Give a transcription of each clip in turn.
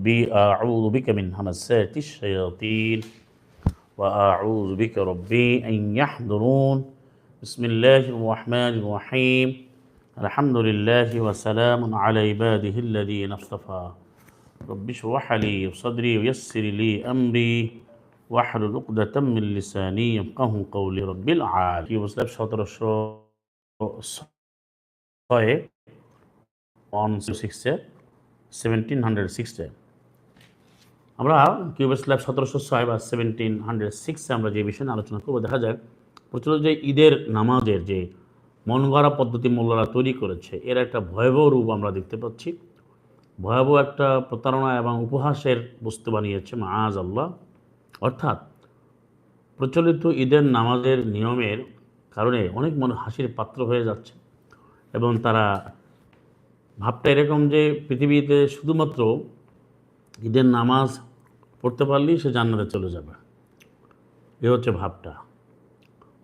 ربي أعوذ بك من همسات الشياطين وأعوذ بك ربي أن يحضرون بسم الله الرحمن الرحيم الحمد لله وسلام على عباده الذين اصطفى رب اشرح لي صدري ويسر لي أمري واحلل عقدة من لساني يفقه قولي رب العالمين في مسلم সতেরোশো ছয়ে ওয়ান সিক্সে সেভেন্টিন হান্ড্রেড সিক্সে আমরা কিউবেস ল্যাব সতেরোশো ছয় বা সেভেন্টিন হান্ড্রেড সিক্সে আমরা যে বিষয় আলোচনা করব, দেখা যাক। প্রচলিত যে ঈদের নামাজের যে মন গড়া পদ্ধতি মোল্লারা তৈরি করেছে, এর একটা ভয়াবহ রূপ আমরা দেখতে পাচ্ছি। ভয়াবহ একটা প্রতারণা এবং উপহাসের বস্তু বানিয়েছে মাজ আল্লাহ অর্থাৎ প্রচলিত ঈদের নামাজের নিয়মের কারণে অনেক মনে হাসির পাত্র হয়ে যাচ্ছে এবং তারা ভাবটা এরকম যে পৃথিবীতে শুধুমাত্র ঈদের নামাজ পড়তে পারলেই সে জান্নাতে চলে যাবে। এ হচ্ছে ভাবটা।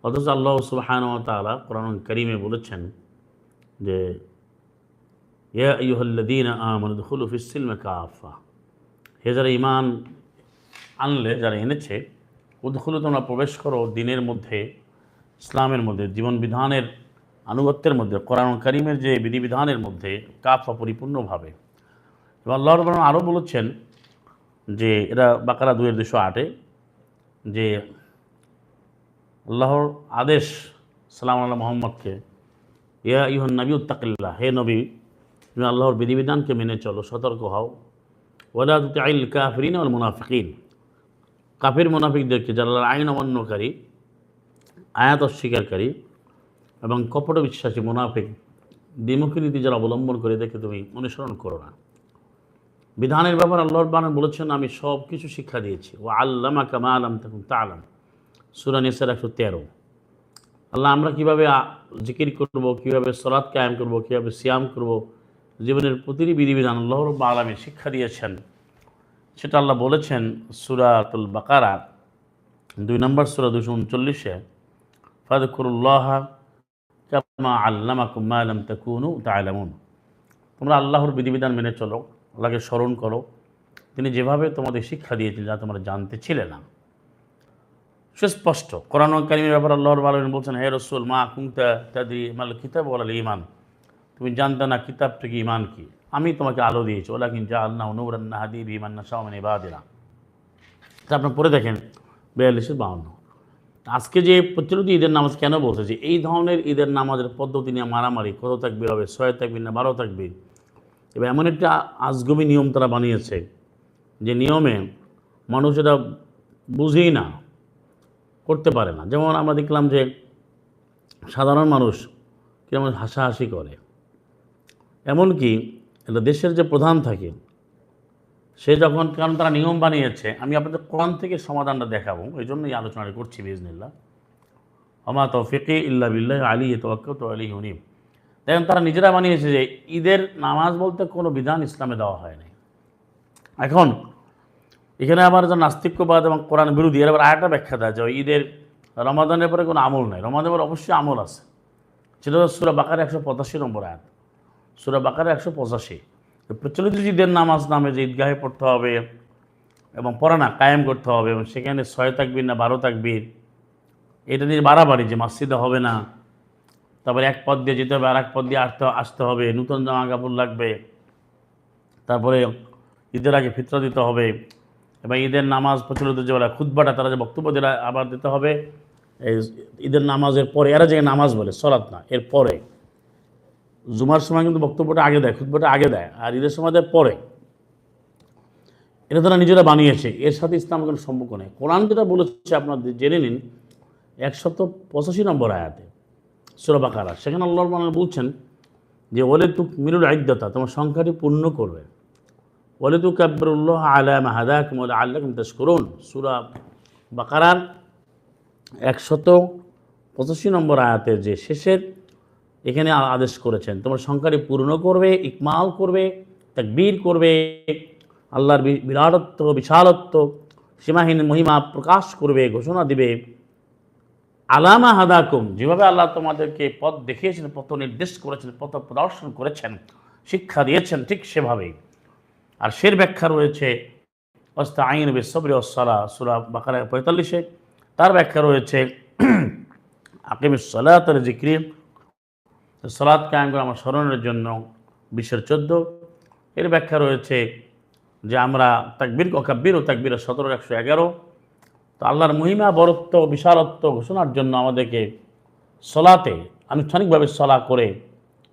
অথচ আল্লাহ সুবাহান তালা কোরআন করিমে বলেছেন যে, ইয়া ইহল্লাদিন আমদুল ফিসিলমে কাফা হে যারা ইমান আনলে, যারা এনেছে, উদ্খুলে তোমরা প্রবেশ করো দিনের মধ্যে, ইসলামের মধ্যে জীবন বিধানের আনুগত্যের মধ্যে কোরআন করিমের যে বিধিবিধানের মধ্যে কাফা পরিপূর্ণভাবে। এবং আল্লাহ রবন আরও বলেছেন যে এরা বাকারা দুয়ের দুশো আটে, যে আল্লাহর আদেশ, সালাম আল্লাহ মোহাম্মদকে, ইয়া ইহন নবী উত্তাকিল্লা হে নবী, তুমি আল্লাহর বিধিবিধানকে মেনে চলো, সতর্ক হও। ওলা তুতে আইল কাফরিন আর মুনাফিকিন। কাফির মুনাফিকদেরকে যারা আইন অমান্যকারী, আয়াত অস্বীকারী এবং কপট বিশ্বাসী মুনাফিক, দ্বিমুখী নীতি যারা অবলম্বন করে দেখে তুমি অনুসরণ করো না। বিধানের ব্যাপার আল্লাহর বানান বলেছেন, আমি সব কিছু শিক্ষা দিয়েছি। ও আল্লামা কামা আলাম তখন তা আলাম সুরান এসের একশো তেরো। আল্লাহ, আমরা কীভাবে জিকির করব, কীভাবে সলাৎ কায়েম করব, কীভাবে সিয়াম করব, জীবনের প্রতিটি বিধিবিধান আল্লাহ রব্বা আলমী শিক্ষা দিয়েছেন। সেটা আল্লাহ বলেছেন সুরাতুল বাকারা, দুই নম্বর সুরা দুশো উনচল্লিশে, ফাদকুরুল্লাহ কামা আল্লামা কুম্মা আলম তাকুনু তালামুন তোমরা আল্লাহর বিধিবিধান মেনে চলো। আল্লাহকে স্মরণ করো। তিনি যেভাবে তোমাদের শিক্ষা দিয়েছিলেন, যা তোমরা জানতে ছিলে না। সুস্পষ্ট। কোরআন কারিমের ব্যাপার আল্লাহর আলমিন বলছেন, হে রসুল, মা কুংতা তাদি মাল কিতাব বলাল ইমান তুমি জানতে না কিতাব থেকে ইমান কি? আমি তোমাকে আলো দিয়েছি। ওলা কিন যা আল্লাহ নৌরান্না হাদি বিমান্না সামানি বাদিনা তা আপনার পরে দেখেন, বিয়াল্লিশে বাউন্ন আজকে যে প্রচলিত ঈদের নামাজ কেন বলছে? যে এই ধরনের ঈদের নামাজের পদ্ধতি নিয়ে মারামারি, কত থাকবে হবে? ছয় থাকবি না বারো থাকবে এবার এমন একটা আজগবি নিয়ম তারা বানিয়েছে যে নিয়মে মানুষ এটা বুঝেই না, করতে পারে না। যেমন আমরা দেখলাম যে সাধারণ মানুষ কেমন হাসাহাসি করে। এমনকি এটা দেশের যে প্রধান থাকে, সে যখন, কারণ তারা নিয়ম বানিয়েছে, আমি আপনাদের কোরআন থেকে সমাধানটা দেখাবো এই জন্যই আলোচনাটা করছি বিজনিল্লা হমা তৌফিকে ইল্লা বিল্লাহ আলী তোয়াক্কত আলী হুনিম দেখেন তারা নিজেরা বানিয়েছে যে ঈদের নামাজ বলতে কোনো বিধান ইসলামে দেওয়া হয় নাই। এখন এখানে আবার যে নাস্তিক্যবাদ এবং কোরআন বিরোধী, এর আবার আরেকটা ব্যাখ্যা দেয় যে ঈদের রমাদানের পরে কোনো আমল নেই। রমাদানের পরে অবশ্যই আমল আছে। সেটা সুরা বাকার একশো পঁচাশি নম্বর আয়াত। সুরা বাকার একশো পঁচাশি। প্রচলিত ঈদের নামাজ নামে যে ঈদগাহে পড়তে হবে এবং পড়া না, কায়েম করতে হবে এবং সেখানে ছয় তাকবির না বারো তাকবির, এটা নিয়ে বাড়াবাড়ি যে মসজিদে হবে না তারপরে এক পদ দিয়ে যেতে হবে আর এক পদ দিয়ে আসতে আসতে হবে, নূতন জামা কাপড় লাগবে। তারপরে ঈদের আগে ফিতরা দিতে হবে এবং ঈদের নামাজ প্রচলিত যে বলে খুদ্বাটা তারা যে বক্তব্য দিলে আবার দিতে হবে। এই ঈদের নামাজের পরে, এরা যে নামাজ বলে, সলাৎ না, এর পরে। জুমার সময় কিন্তু বক্তব্যটা আগে দেয় খুদ্বাটা আগে দেয়, আর ঈদের সময় দেয় পরে। এটা তারা নিজেরা বানিয়েছে, এর সাথে ইসলাম কোনো সম্পর্ক নেই। কোরআন যেটা বলেছে আপনার জেনে নিন, একশত পঁচাশি নম্বর আয়াতে। সুরবাকারা সেখানে আল্লাহ মানে বলছেন যে ওলে তু মিরুল আইদ্যতা তোমার সংখ্যাটি পূর্ণ করবে। ওলে তু কাবরুল্লাহ আলাম হাদাক মোল আল্লাহ করুন সুরা বাকারার একশত পঁচাশি নম্বর আয়াতের যে শেষের, এখানে আদেশ করেছেন, তোমার সংখ্যাটি পূর্ণ করবে, ইকমাল করবে, তাকবীর করবে, আল্লাহর বিরাটত্ব, বিশালত্ব, সীমাহীন মহিমা প্রকাশ করবে, ঘোষণা দিবে আলামা হাদাকুম, যেভাবে আল্লাহ তোমাদেরকে পথ দেখিয়েছেন, পথ নির্দেশ করেছেন, পথ প্রদর্শন করেছেন, শিক্ষা দিয়েছেন, ঠিক সেভাবেই। আর সের ব্যাখ্যা রয়েছে অস্তা আইন বেসবরি অসলা সুরা বাকারা পঁয়তাল্লিশে। তার ব্যাখ্যা রয়েছে আকিম সলাতের জিক্রি সলাৎ কায়েম করে আমার স্মরণের জন্য বিশ্বের চোদ্দ। এর ব্যাখ্যা রয়েছে যে আমরা তাকবির অকাব্বির ও তাকবির সতেরো, একশো এগারো। তো আল্লাহর মহিমা, বরত্ব, বিশালত্ব ঘোষণার জন্য আমাদেরকে সলাতে, আনুষ্ঠানিকভাবে সলা করে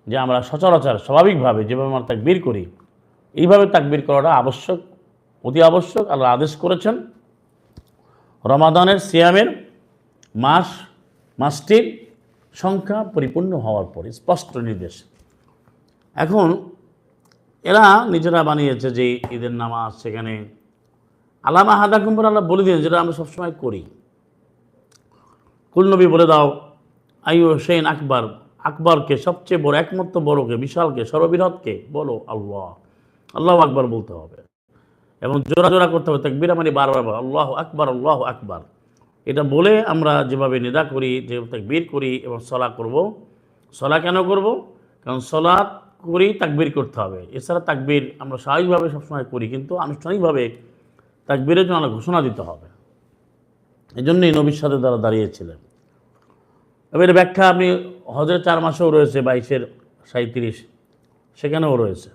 যে আমরা সচরাচর স্বাভাবিকভাবে যেভাবে আমরা তাকবির করি, এইভাবে তাকবির করাটা আবশ্যক, অতি আবশ্যক। আল্লাহ আদেশ করেছেন রমাদানের সিয়ামের মাস, মাসটির সংখ্যা পরিপূর্ণ হওয়ার পরে, স্পষ্ট নির্দেশ। এখন এরা নিজেরা বানিয়েছে যে ঈদের নামাজ সেখানে আলামা হাদা কুম্বর আল্লাহ বলে দিন যেটা আমরা সবসময় করি। কুলনবী বলে দাও আইও হোসেন আকবর, আকবরকে সবচেয়ে বড়, একমাত্র বড়কে, বিশালকে, সর্ববৃহৎকে বলো আল্লাহ। আল্লাহ আকবর বলতে হবে। এবং জোড়া জোড়া করতে হবে, তাকবির মানে বারবার আল্লাহ আকবর আল্লাহ আকবর। এটা বলে আমরা যেভাবে নিদা করি যে তাকবির করি এবং সলা করব সলা কেন করব? কারণ সলা করি তাকবির করতে হবে। এছাড়া তাকবির আমরা স্বাভাবিকভাবে সবসময় করি, কিন্তু আনুষ্ঠানিকভাবে তাকবিরের জন্য ঘোষণা দিতে হবে। এই জন্যই নবীর সাথে তারা দাঁড়িয়েছিলেন। এবার ব্যাখ্যা আপনি হজের চার মাসেও রয়েছে, বাইশের সাঁত্রিশ সেখানেও রয়েছে।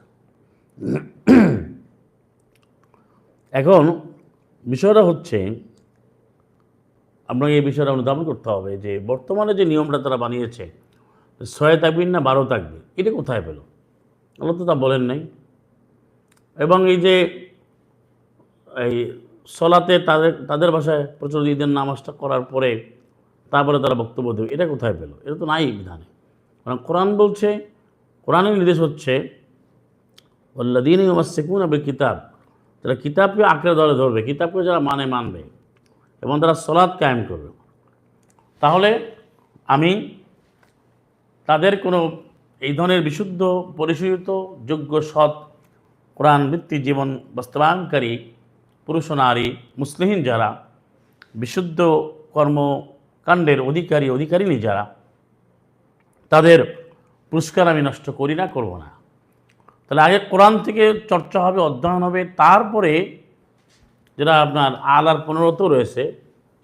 এখন বিষয়টা হচ্ছে, আপনাকে এই বিষয়টা অনুধাবন করতে হবে যে বর্তমানে যে নিয়মটা তারা বানিয়েছে ছয় তাকবির না বারো তাকবির, এটা কোথায় পেল? আল্লাহ তো তা বলেন নাই। এবং এই যে সলাতে তাদের তাদের ভাষায় প্রচুর ঈদের নামাজটা করার পরে তারপরে তারা বক্তব্য দেবে। এটা কোথায় পেল? এটা তো নাই বিধানে। কারণ কোরআন বলছে, কোরআনের নির্দেশ হচ্ছে ওল্লাদিন সেকুন আবে কিতাব তারা কিতাবকে আঁকড়ে ধরে ধরবে, কিতাবকে যারা মানে মানবে, এবং তারা সলাদ কায়েম করবে। তাহলে আমি তাদের কোনো এই ধরনের বিশুদ্ধ, পরিশোধিত, যোগ্য, সৎ কোরআন ভিত্তিক জীবন বাস্তবায়নকারী পুরুষ নারী, মুসলিহীন যারা, বিশুদ্ধ কর্মকাণ্ডের অধিকারী, অধিকারিণী যারা, তাদের পুরস্কার আমি নষ্ট করি না, করব না। তাহলে আগে কোরআন থেকে চর্চা হবে, অধ্যয়ন হবে, তারপরে যেটা আপনার আল আলার পনেরোতেও রয়েছে,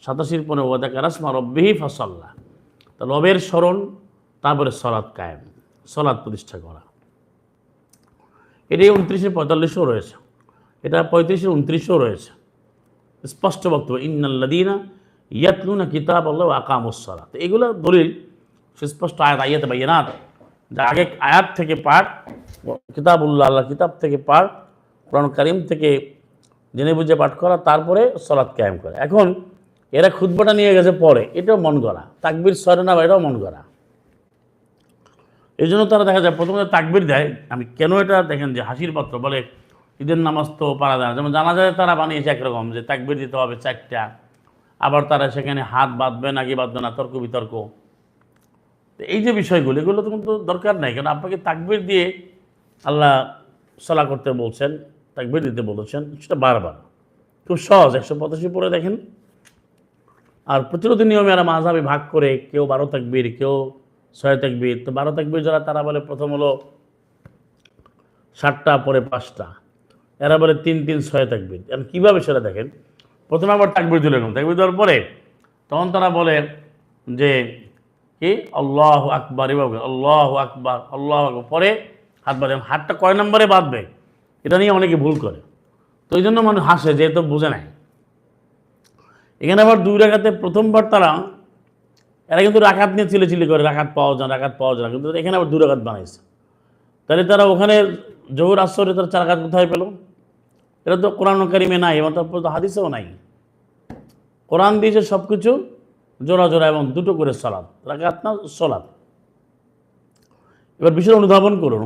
সাতাশির পনেরো ওদাকা রাসমা রব্বিহি ফসল্লা। তা রবের স্মরণ, তারপরে সলাদ কায়েম সলাদ প্রতিষ্ঠা করা। এটি উনত্রিশে পঁয়তাল্লিশও রয়েছে। এটা পঁয়ত্রিশে উনত্রিশও রয়েছে। স্পষ্ট বক্তব্য ইন্নাল্লাদিনা ইয়াতলুনা কিতাব আল্লাহ আকামুসলা তো এগুলো দলিল, সুস্পষ্ট আয়াত আয়াত বাইনাত যা আগে আয়াত থেকে পাঠ, কিতাবুল্লাহ আল্লাহ কিতাব থেকে পাঠ কোরআন কারিম থেকে জেনে বুঝে পাঠ করা, তারপরে সলাৎ কায়েম করে। এখন এরা খুদ্বাটা নিয়ে গেছে পরে, এটাও মন করা তাকবির সরে না বা এটাও মন করা এই জন্য তারা দেখা যায়, প্রথমে তাকবির দেয়। আমি কেন এটা দেখেন যে হাসির পাত্র বলে ঈদের নামাজ তো পারা যায় না। যেমন জানা যায় তারা বানিয়েছে একরকম যে তাকবির দিতে হবে চারটা। আবার তারা সেখানে হাত বাঁধবে নাকি বাঁধবে না, তর্ক বিতর্ক। এই যে বিষয়গুলো, এগুলো তো কিন্তু দরকার নাই। কারণ আপনাকে তাকবির দিয়ে আল্লাহ সলা করতে বলছেন, তাকবির দিতে বলেছেন, সেটা বারবার। খুব সহজ, একশো পঁচাশি পরে দেখেন। আর প্রতিরোধ নিয়মে এরা মাঝাবে ভাগ করে, কেউ বারো তাকবির, কেউ ছয় তাকবির, তো বারো তাকবির যারা, তারা বলে প্রথম হলো ষাটটা পরে পাঁচটা। এরা বলে তিন তিন ছয় তাকবির। এখন কীভাবে সেটা দেখেন? প্রথমে আবার তাকবির দিল এরকম তাকবির দেওয়ার পরে তখন তারা বলে যে, কি? আল্লাহ আকবার, এভাবে আল্লাহ আকবার, আল্লাহ আকবর। পরে হাত বাঁধে হাতটা কয় নম্বরে বাঁধবে? এটা নিয়ে অনেকে ভুল করে। তো ওই জন্য মানুষ হাসে, যেহেতু বুঝে নেয় এখানে আবার দুই রাখাতে প্রথমবার তারা, এরা কিন্তু রাখাত নিয়ে চিলে চিলি করে রাখাত পাওয়া যায় রাখাত পাওয়া যায়। কিন্তু এখানে আবার দুই রাখাত বানাইছে। তাহলে তারা ওখানে জহুর আসরে তারা চার রাখাত কোথায় পেল এটা তো কোরআন কারিমে নাই এবং তারপর তো হাদিসেও নাই। কোরআন দিয়েছে সব কিছু জোড়া জোড়া এবং দুটো করে সলাদ রাখাত না সলাদ এবার বিষয় অনুধাবন করুন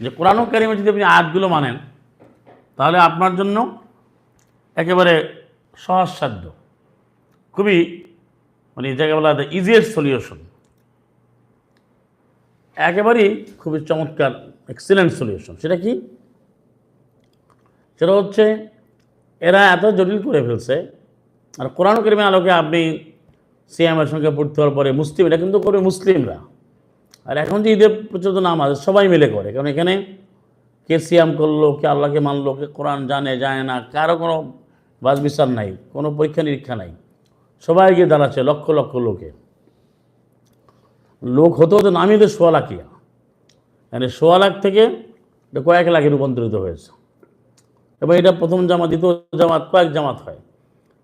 যে কোরআন কারিমে যদি আপনি আয়াতগুলো মানেন, তাহলে আপনার জন্য একেবারে সহজসাধ্য খুবই মানে যাকে বলা ইজিয়েস্ট সলিউশন একেবারেই খুবই চমৎকার এক্সিলেন্ট সলিউশন সেটা কি? সেটা হচ্ছে এরা এত জটিল করে ফেলছে, আর কোরআন করিমের আলোকে আপনি সিয়ামের সঙ্গে পড়তে হওয়ার পরে মুসলিম, এটা কিন্তু করবে মুসলিমরা। আর এখন যে ঈদের প্রচলিত নাম আছে সবাই মিলে করে, কারণ এখানে কে সিয়াম করল, কে আল্লাহকে মানলো, কে কোরআন জানে জানে না, কারও কোনো বাস বিচার নাই, কোনো পরীক্ষা নিরীক্ষা নাই। সবাই গিয়ে দাঁড়াচ্ছে, লক্ষ লক্ষ লোকে। লোক হতে হতে নামিয়ে দেয় সোয়া লাখিয়া মানে সোয়া লাখ থেকে কয়েক লাখে রূপান্তরিত হয়েছে। এবং এটা প্রথম জামাত, দ্বিতীয় জামাত, কয়েক জামাত হয়।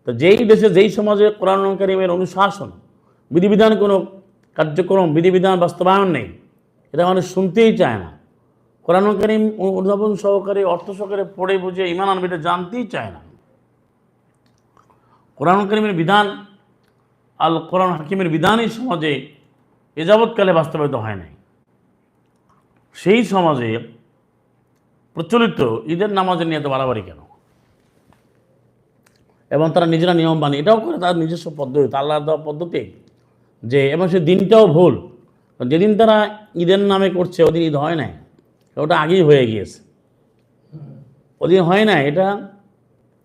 তো যেই দেশে, যেই সমাজে কোরআন কারিমের অনুশাসন, বিধিবিধান কোনো কার্যক্রম, বিধিবিধান বাস্তবায়ন নেই, এটা মানুষ শুনতেই চায় না। কোরআন অনুধাবন সহকারে, অর্থ সহকারে পড়ে, বুঝে ইমান আনবে, এটা জানতেই চায় না। কোরআন করিমের বিধান আল কোরআন হাকিমের বিধানই সমাজে এ যাবৎকালে বাস্তবায়িত হয় নাই। সেই সমাজে প্রচলিত ঈদের নামাজের নিয়ে এত বাড়াবাড়ি কেন? এবং তারা নিজেরা নিয়ম বানিয়ে, এটাও করে তার নিজস্ব পদ্ধতি আল্লাহ দেওয়া পদ্ধতি, যে এবং সে দিনটাও ভুল। যেদিন তারা ঈদের নামে করছে, ওদিন ঈদ হয় নাই, ওটা আগেই হয়ে গিয়েছে। ওদিন হয় না এটা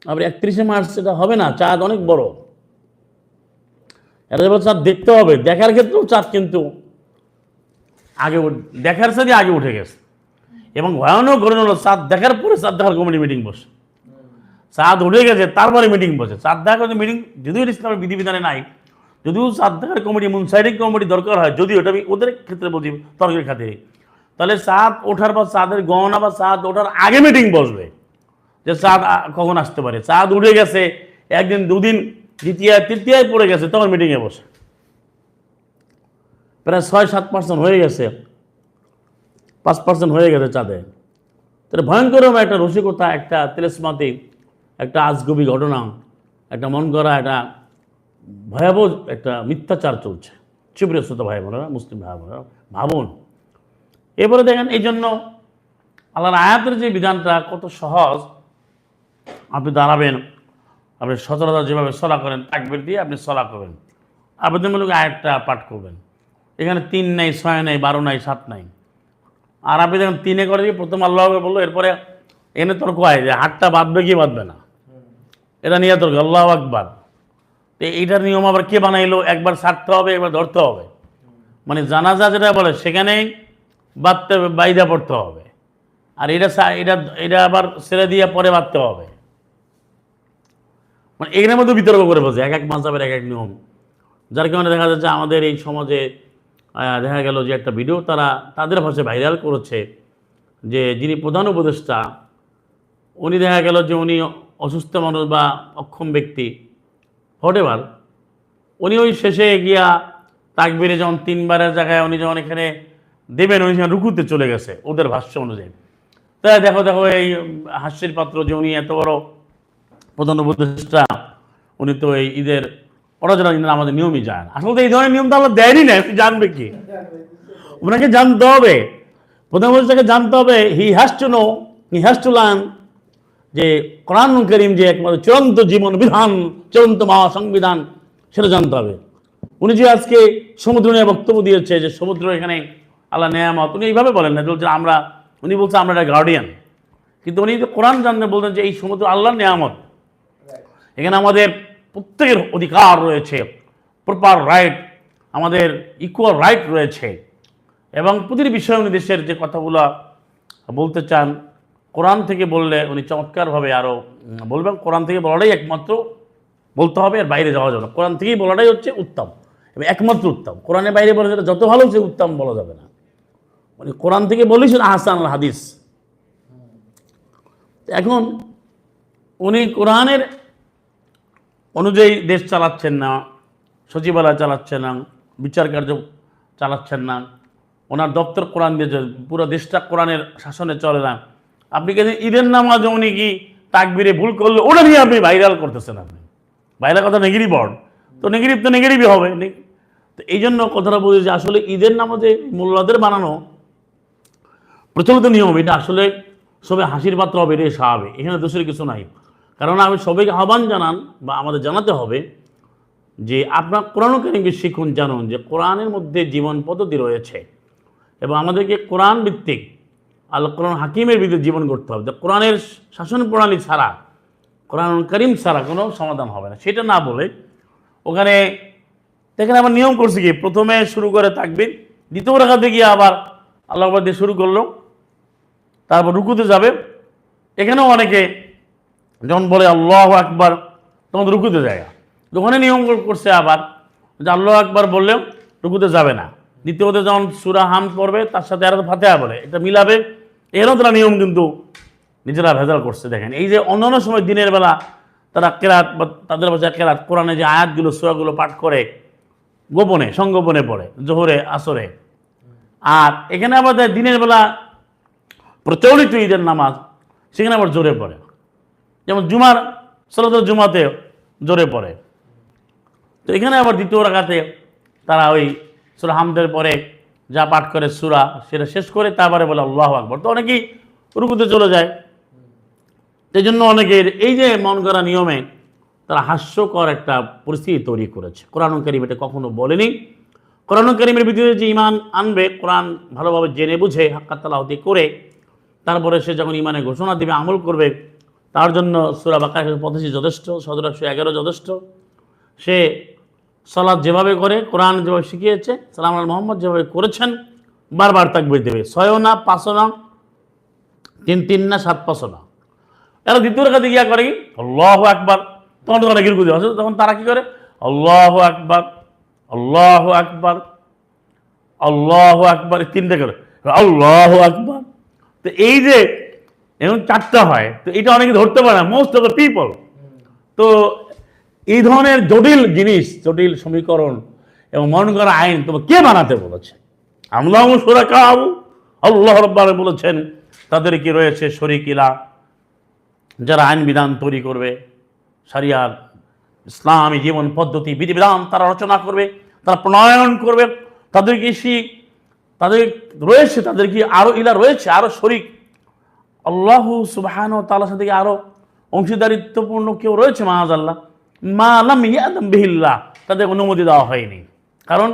আবার একত্রিশে মার্চ, এটা হবে না, চাঁদ অনেক বড়। এটা এবার চাঁদ দেখতে হবে। দেখার ক্ষেত্রেও চাঁদ কিন্তু আগে দেখার সাথে আগে উঠে গেছে। এবং ভয়ানক ঘটনা হলো চাঁদ দেখার পরে চাঁদ দেখার কমিটি মিটিং বসে। চাঁদ উঠে গেছে, তারপরে মিটিং বসে। চাঁদ দেখার মিটিং যদিও ইসলামের বিধিবিধানে নাই, যদিও চাঁদ দেখার কমিটি মুনসাইডিং কমিটি দরকার হয়, যদিও এটা আমি ওদের ক্ষেত্রে বলছি, তর্কের খাতিরে। তাহলে চাঁদ ওঠার পর চাঁদের গহনা বা চাঁদ ওঠার আগে মিটিং বসবে, যে চাঁদ কখন আসতে পারে। চাঁদ উঠে গেছে, একদিন, দুদিন দ্বিতীয় তৃতীয়ায় পড়ে গেছে, তখন মিটিংয়ে বসে। প্রায় ছয়, সাত পার্সেন্ট হয়ে গেছে। পাঁচ পার্সেন্ট হয়ে গেছে চাঁদে। তাহলে ভয়ঙ্কর একটা রসিকতা, একটা তেলেসমাতি একটা আজগবি ঘটনা, একটা মন করা একটা ভয়াবহ একটা মিথ্যাচার চলছে। শ্রোতা ভাই বোনেরা মুসলিম ভাই বোনেরা ভাবুন। এরপরে দেখেন, এই জন্য আল্লাহর আয়াতের যে বিধানটা কত সহজ, আপনি দাঁড়াবেন। আপনি সচরাচর যেভাবে সলা করেন, তাকবির দিয়ে আপনি সলা করবেন। আবেদনমূলক আয়াতটা পাঠ করবেন। এখানে তিন নাই, ছয় নাই, বারো নাই, সাত নাই। আর আপনি যখন তিনে করে দিয়ে প্রথম আল্লাহ বলল, এরপরে এনে তর্ক হয় যে হাতটা বাঁধবে কি বাঁধবে না। এটা নিয়ে তর্ক, আল্লাহ আকবার। তো এইটার নিয়ম আবার কে বানাইলো? একবার ছাড়তে হবে, একবার ধরতে হবে। মানে জানাজা যেটা বলে, সেখানেই বাঁধতে বাইদা পড়তে হবে। আর এটা এটা এটা আবার ছেড়ে দিয়ে পরে বাঁধতে হবে। মানে এখানের মধ্যে বিতর্ক করে বলছে এক এক মাঝাবের এক এক নিয়ম। যার কারণে দেখা যাচ্ছে আমাদের এই সমাজে দেখা গেল যে একটা ভিডিও তারা তাদের ভাষায় ভাইরাল করেছে যে যিনি প্রধান উপদেষ্টা, উনি দেখা গেল যে উনি অসুস্থ মানুষ বা অক্ষম ব্যক্তি হটেবার উনি ওই শেষে গিয়া তাকবিরে যখন তিনবারের জায়গায় উনি যখন এখানে দেবেন, উনি সেখানে রুকুতে চলে গেছে, ওদের ভাষ্য অনুযায়ী। তাই দেখো দেখো এই হাস্যের পাত্র যে উনি এত বড় প্রধান উপদেষ্টা, উনি তো এই ঈদের পড়াশোনা কিন্তু আমাদের নিয়মই যায় না আসলে তো এই ধরনের নিয়ম তো আমরা দেয়নি না আপনি জানবে কি? ওনাকে জানতে হবে। প্রধান উপদেষ্টাকে জানতে হবে, he has to know, he has to learn যে কোরআন করিম যে একমাত্র চূড়ান্ত জীবন বিধান, চূড়ান্ত মহা সংবিধান সেটা জানতে হবে। উনি যে আজকে সমুদ্র নিয়ে বক্তব্য দিয়েছে যে সমুদ্র এখানে আল্লাহ নেয়ামত, উনি এইভাবে বলেন না, বলছেন আমরা, উনি বলছে আমরা একটা গার্ডিয়ান কিন্তু উনি কোরআন জানতে বলতেন যে এই সমুদ্র আল্লাহর নেয়ামত এখানে আমাদের প্রত্যেকের অধিকার রয়েছে প্রপার রাইট আমাদের ইকুয়াল রাইট রয়েছে। এবং প্রতিটি বিষয়ে উনি দেশের যে কথাগুলো বলতে চান, কোরআন থেকে বললে উনি চমৎকারভাবে আরও বলবেন। কোরআন থেকে বলাটাই একমাত্র বলতে হবে, আর বাইরে যাওয়া যাবে না। কোরআন থেকেই বলাটাই হচ্ছে উত্তম, এবং একমাত্র উত্তম। কোরআনের বাইরে বলে সেটা যত ভালো সে উত্তম বলা যাবে না। মানে কোরআন থেকে বলেই সেটা হাসান আল হাদিস। এখন উনি কোরআনের অনুযায়ী দেশ চালাচ্ছেন না, সচিবালয় চালাচ্ছেন না, বিচার কার্য চালাচ্ছেন না, ওনার দপ্তর কোরআন দিয়ে পুরো দেশটা কোরআনের শাসনে চলে না। আপনি কে ঈদের নামাজ উনি কি তাকবিরে ভুল করলে? ওটা নিয়ে আপনি ভাইরাল করতেছেন আপনি। ভাইরাল কথা নেগেটিভ বর্ড। তো নেগেটিভ তো নেগেটিভই হবে। তো এই জন্য কথাটা বলি যে আসলে ঈদের নামাজে মোল্লাদের বানানো প্রচলিত নিয়ম, এটা আসলে সবে হাসির পাত্র হবে, এটাই স্বাভাবিক। এখানে দোষের কিছু নাই। কারণ আমি সবাইকে আহ্বান জানান বা আমাদের জানাতে হবে যে আপনার কোরআন কারিমকে শিখুন, জানুন যে কোরআনের মধ্যে জীবন পদ্ধতি রয়েছে এবং আমাদেরকে কোরআন ভিত্তিক আল্লাহ কোরআন হাকিমের ভিত্তিক জীবন করতে হবে। যে কোরআনের শাসন প্রণালী ছাড়া, কোরআন করিম ছাড়া কোনো সমাধান হবে না। সেটা না বলে ওখানে এখানে আবার নিয়ম করছে কি? প্রথমে শুরু করে থাকবেন দ্বিতীয় রাখাতে গিয়ে আবার আল্লাহ আকবার দিয়ে শুরু করল, তারপর রুকুতে যাবে। এখানেও অনেকে যখন বলে আল্লাহ আকবার, তখন রুকুতে যায় ওখানে নিয়ম করছে আবার, যে আল্লাহ আকবার বললেও রুকুতে যাবে না। দ্বিতীয়ত যখন সুরা হাম পড়বে, তার সাথে আর ফাতেহা বলে, এটা মিলাবে। এরও তারা নিয়ম কিন্তু নিজেরা ভেজাল করছে, দেখেন। এই যে অন্যান্য সময় দিনের বেলা তারা কেরাত বা তাদের বাসায় কেরাত, কোরআনে যে আয়াতগুলো, সুরাগুলো পাঠ করে, গোপনে, সংগোপনে পড়ে, জোহরে, আসরে। আর এখানে আবার দিনের বেলা প্রচলিত ঈদের নামাজ, সেখানে আবার জোরে পড়ে। যেমন জুমার সলাতুল জুমাতে জোরে পড়ে। তো এখানে আবার দ্বিতীয় রাখাতে তারা ওই সুরা হামদের পরে যা পাঠ করে সুরা, সেটা শেষ করে তারপরে বলে আল্লাহ আকবর। তো অনেকেই রুকুতে চলে যায়। এই জন্য অনেকের এই যে মন করা নিয়মে তারা হাস্যকর একটা পরিস্থিতি তৈরি করেছে। কোরআন করিম এটা কখনো বলেনি। কোরআন করিমের ভিতরে যে ইমান আনবে, কোরআন ভালোভাবে জেনে বুঝে হাক্কাতালাহতি করে, তারপরে সে যখন ইমানে ঘোষণা দিবে, আমল করবে তার জন্য সুরা বাকার পদ্ধতি যথেষ্ট, সদর একশো এগারো যথেষ্ট। সে সলাদ যেভাবে করে, কোরআন যেভাবে শিখিয়েছে, সালাম আল মোহাম্মদ যেভাবে করেছেন, বারবার তাকবির দেবে। ছয়ও না, পাঁচও না, তিন তিন না, সাত, পাঁচও না। এরা দ্বিতীয় রেখাতে গিয়া করে কি? আল্লাহ আকবার। তখন তখন গিরগু আছে তখন তারা কি করে? আল্লাহ আকবার আল্লাহ আকবার আল্লাহ আকবার তিনটে করে। আল্লাহ আকবার। তো এই যে এমন চারটা হয়। তো এটা অনেকে ধরতে পারে মোস্ট অফ দ্য পিপল তো এই ধরনের জটিল জিনিস, জটিল সমীকরণ এবং মন করা আইন তোমার কে বানাতে বলেছে? আমলাহ সুরাকাউ আল্লাহ রব্বার বলেছেন, তাদের কি রয়েছে শরিকিলা, যারা আইন বিধান তৈরি করবে সারিয়ার ইসলামী জীবন পদ্ধতি বিধিবিধান তারা রচনা করবে, তারা প্রণয়ন করবে, তাদের কি শিখ তাদের রয়েছে, তাদের কি আরও ইলা রয়েছে আরও শরিক আল্লাহ সুবাহান ও তালার সাথে আরও অংশীদারিত্বপূর্ণ কেউ রয়েছে? মাহাজ আল্লাহ মা আলাম ইয়াদম বিহিল্লা তাদের অনুমতি দেওয়া হয়নি। কারণ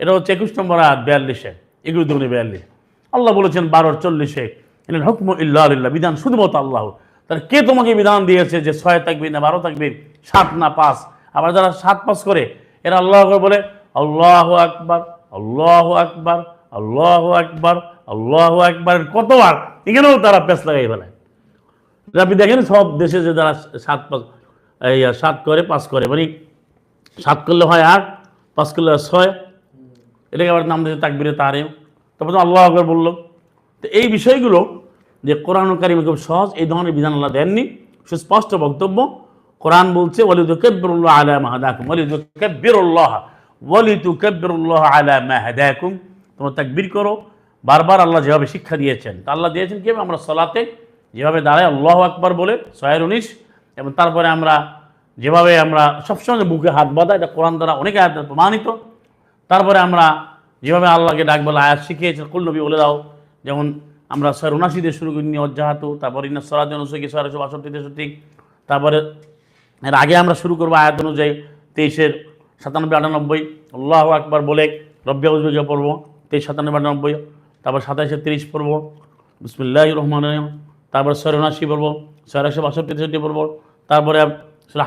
এটা হচ্ছে একুশ নম্বর আয়াত, বিয়াল্লিশে। এগুলো দুগুনি বিয়াল্লিশ। আল্লাহ বলেছেন, বারোর চল্লিশে এনের হুকম ইল্লাহ বিধান শুধুমাত্র আল্লাহ তাহলে কে তোমাকে বিধান দিয়েছে যে ছয় থাকবে না বারো থাকবে সাত না পাঁচ? আবার যারা সাত পাঁচ করে, এরা আল্লাহ করে বলে, আল্লাহ আকবার আল্লাহ আকবার আল্লাহ আকবার। আল্লাহ আকবার কতবার? এখানেও তারা পেঁচ লাগাই ফেলে। আপনি দেখেন সব দেশে যে যারা সাত পাঁচ, এই সাত করে, পাঁচ করে মানে সাত করলে হয় আট, পাঁচ করলে হয় ছয়। এটাকে আবার নাম দিয়েছে তাকবিরে তারে তারপর তো আল্লাহ আকবর বলল। তো এই বিষয়গুলো যে কোরআন কারিমে খুব সহজ, এই ধরনের বিধান আল্লাহ দেননি। সুস্পষ্ট বক্তব্য, কোরআন বলছে ওলিদু কেব্বিরুল্লাহ আলা মাহাদাকুম ওলিদু কেব্বিরুল্লাহ ওলিদু কেব্বিরুল্লাহ আলা মাহাদাকুম তোমরা তাকবির করো বারবার আল্লাহ যেভাবে শিক্ষা দিয়েছেন, তা আল্লাহ দিয়েছেন কীভাবে? আমরা সলাতে যেভাবে দাঁড়ায় আল্লাহ আকবার বলে ছয়ের উনিশ, এবং তারপরে আমরা যেভাবে আমরা সবসময় বুকে হাত বাঁধা, এটা কোরআন দ্বারা অনেক আয়াত প্রমাণিত। তারপরে আমরা যেভাবে আল্লাহকে ডাক বলে আয়াত শিখিয়েছে কুল নবী বলে দাও, যেমন আমরা ছয় উনাশি দিয়ে শুরু করি অজ্জাহাত, তারপরে ইন্না সরাজ অনুসুকি ছয়শো বাষট্টি, তেষট্টি, তারপরে এর আগে আমরা শুরু করব আয়াত অনুযায়ী তেইশের সাতানব্বই আটানব্বই, আল্লাহ আকবার বলে রব্বিয়া উজবেগা পড়ব, তেইশ, সাতানব্বই, আটানব্বই তারপর সাতাইশে তিরিশ পড়ব বিসমুল্লাহ রহমান রহিম। তারপর উনাশি পড়ব ছয় একশো বাষট্টি তেষট্টি পড়ব তারপরে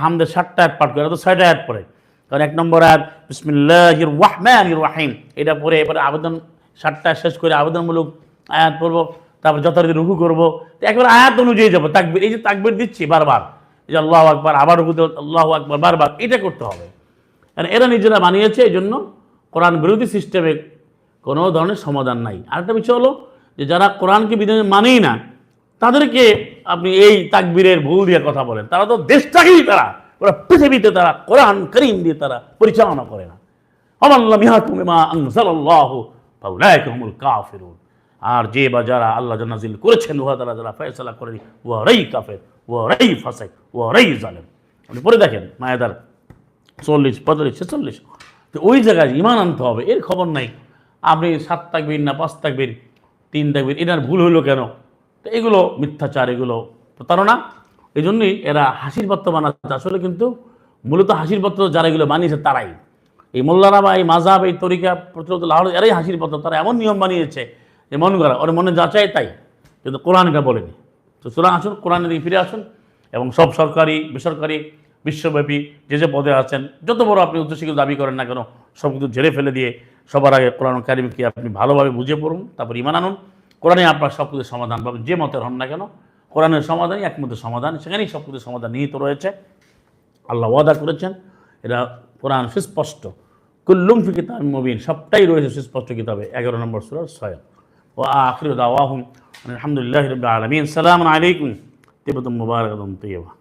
হামদের ষাটটা অ্যাড পাঠ করে তো ছয়টা অ্যাড পড়ে। কারণ এক নম্বর আয়াত, বিসমিল্লাহির ওয়াহমানির রাহিম। এটা পরে এবারে আবেদন ষাটটা শেষ করে আবেদনমূলক আয়াত পড়ব। তারপর যথারীতি রুকু করব। একবার আয়াত অনুযায়ী যাব, তাকবির, এই যে তাকবির দিচ্ছি বারবার যে আল্লাহ আকবার, আবার রুকুতে আল্লাহ আকবার, বারবার, এটা করতে হবে। কারণ এরা নিজেরা বানিয়েছে এই জন্য কোরআন বিরোধী সিস্টেমে কোনো ধরনের সমাধান নাই। আরেকটা বিষয় হলো যে যারা কোরআনকে বিধান মানেই না, তাদেরকে আপনি এই তাকবীরের ভুল দিয়ে কথা বলেন। তারা তো দেশটাকেই তারা, ওরা পৃথিবীতে তারা কোরআন করিম দিয়ে তারা পরিচালনা করে না। আর যে বা যারা আল্লাহ নাজিল করেছেন, উহা তারা যারা ফয়সালা করেনি ওয়ারাই কাফের ওয়ারাই ফাসাই ওয়ারাই জালেম। আপনি পরে দেখেন মায়েদার চল্লিশ, পঁয়তাল্লিশ, ছেচল্লিশ। তো ওই জায়গায় ইমান আনতে হবে, এর খবর নাই। আপনি সাত তাকবির না পাঁচ তাকবির, তিন তাকবির, এটার ভুল হলো কেন? তো এগুলো মিথ্যাচার, এগুলো প্রতারণা। এই জন্যই এরা হাসির পাত্র বানাচ্ছে। আসলে কিন্তু মূলত হাসির পাত্র যারা এগুলো বানিয়েছে তারাই। এই মোল্লারা বা এই মাজাব এই তরিকা প্রচলিত লাহর এরাই হাসির পাত্র। তারা এমন নিয়ম বানিয়েছে যে মন করা ওর মনে যা চায় তাই। কিন্তু কোরআন এটা বলেনি। তো সুতরাং আসুন, কোরআনের দিকে ফিরে আসুন এবং সব সরকারি, বেসরকারি, বিশ্বব্যাপী যে যে পদে আছেন, যত বড় আপনি উচ্চশিক্ষিত দাবি করেন না কেন, সব কিছু ঝেড়ে ফেলে দিয়ে সবার আগে কোরআন কারিমকে আপনি ভালোভাবে বুঝে পড়ুন, তারপর ইমান আনুন। কোরআনে আপনার সব কিছু সমাধান পাবেন, যে মতের হন না কেন। কোরআনের সমাধানই একমতের সমাধান, সেখানেই সব কিছু সমাধান নিহিত রয়েছে। আল্লাহ ওয়াদা করেছেন এটা কোরআন সুস্পষ্ট। কুল্লুম ফি কিতাব মুবিন, সবটাই রয়েছে সুস্পষ্ট কিতাবে, এগারো নম্বর সুরার ছয়। ও আখির দাওয়াহুম, আলহামদুলিল্লাহ রবিল আলমিন। সালাম আলাইকুম তিবতুম মুবারকাতুম তৈবা